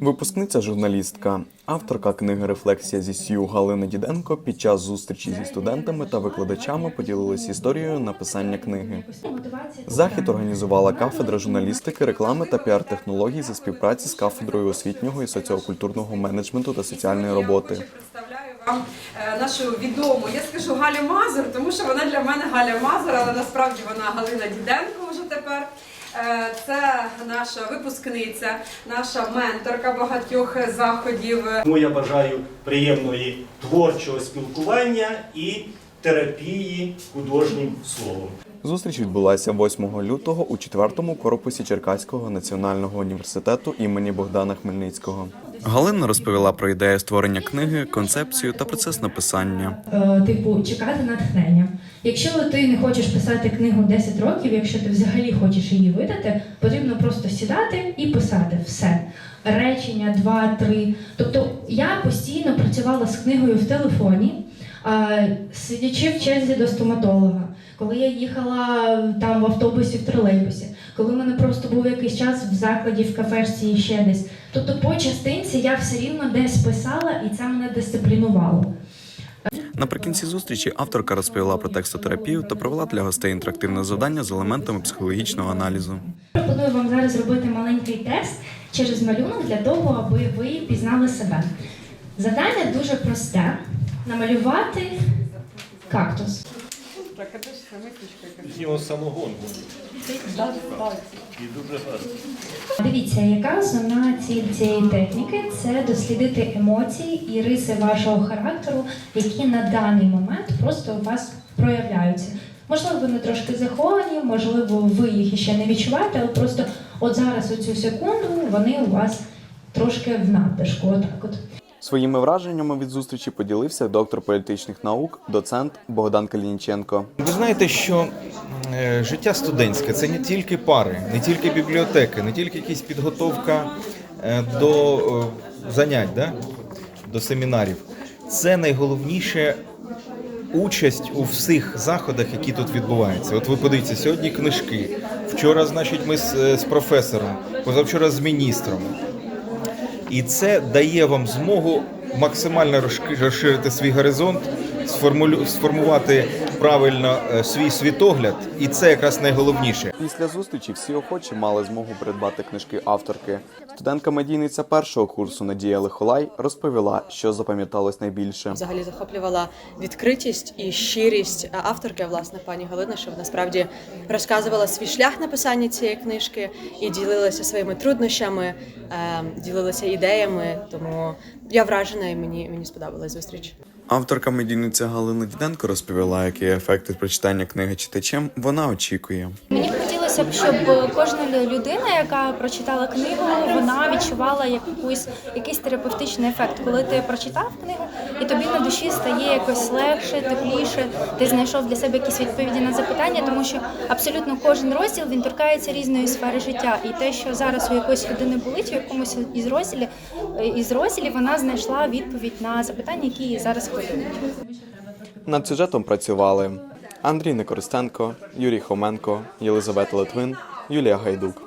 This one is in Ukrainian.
Випускниця журналістка, авторка книги Рефлексія зі СЮ Галина Діденко під час зустрічі зі студентами та викладачами поділилась історією написання книги. Захід організувала кафедра журналістики, реклами та піар-технологій за співпраці з кафедрою освітнього і соціокультурного менеджменту та соціальної роботи. Вам е, нашу відому, я скажу Галю Мазур, тому що вона для мене Галя Мазур, але насправді вона Галина Діденко вже тепер. Е, Це наша випускниця, наша менторка багатьох заходів. Тому я бажаю приємної творчого спілкування і терапії художнім словом. Зустріч відбулася 8 лютого у 4-му корпусі Черкаського національного університету імені Богдана Хмельницького. Галина розповіла про ідею створення книги, концепцію та процес написання. е, типу, чекати натхнення. Якщо ти не хочеш писати книгу 10 років, якщо ти взагалі хочеш її видати, потрібно просто сідати і писати все. Речення, два, три. Тобто я постійно працювала з книгою в телефоні, е, сидячи в черзі до стоматолога, коли я їхала там в автобусі, в тролейбусі, коли в мене просто був якийсь час в закладі, в кафешці і ще десь. Тобто по частинці я все рівно десь писала, і це мене дисциплінувало. Наприкінці зустрічі авторка розповіла про текстотерапію та провела для гостей інтерактивне завдання з елементами психологічного аналізу. Пропоную вам зараз зробити маленький тест через малюнок для того, аби ви пізнали себе. Завдання дуже просте: намалювати кактус. З нього самогон буде. І дуже гарно. Дивіться, яка основна ціль цієї техніки це дослідити емоції і риси вашого характеру, які на даний момент просто у вас проявляються. Можливо, вони трошки заховані, можливо, ви їх ще не відчуваєте, але просто от зараз, у цю секунду, вони у вас трошки в надлишку. Отак от. Своїми враженнями від зустрічі поділився доктор політичних наук, доцент Богдан Калініченко. Ви знаєте, що е, життя студентське це не тільки пари, не тільки бібліотеки, не тільки якась підготовка е, до е, занять, да? до семінарів. Це найголовніше участь у всіх заходах, які тут відбуваються. От ви подивіться, сьогодні книжки. Вчора, значить, ми з, з професором, позавчора з міністром. І це дає вам змогу максимально розширити свій горизонт, сформувати правильно е, свій світогляд, і це якраз найголовніше. Після зустрічі всі охочі мали змогу придбати книжки авторки. Студентка-медійниця першого курсу Надія Лихолай розповіла, що запам'яталось найбільше. Взагалі захоплювала відкритість і щирість авторки, власне, пані Галина, що вона справді розказувала свій шлях написання цієї книжки і ділилася своїми труднощами, е, ділилася ідеями. Тому я вражена і мені, мені сподобалась зустріч. Авторка медійниця Галина Діденко розповіла, який ефекти прочитання книги читачем вона очікує. Мені б хотілося б, щоб кожна людина, яка прочитала книгу, вона відчувала якусь якийсь терапевтичний ефект. Коли ти прочитав книгу, і тобі на душі стає якось легше, тепліше. Ти знайшов для себе якісь відповіді на запитання, тому що абсолютно кожен розділ він торкається різної сфери життя. І те, що зараз у якоїсь людини болить, у якомусь із розділів із розділів вона знайшла відповідь на запитання, які її зараз хвилюють. Над сюжетом працювали Андрій Некористенко, Юрій Хоменко, Єлизавета Литвин, Юлія Гайдук.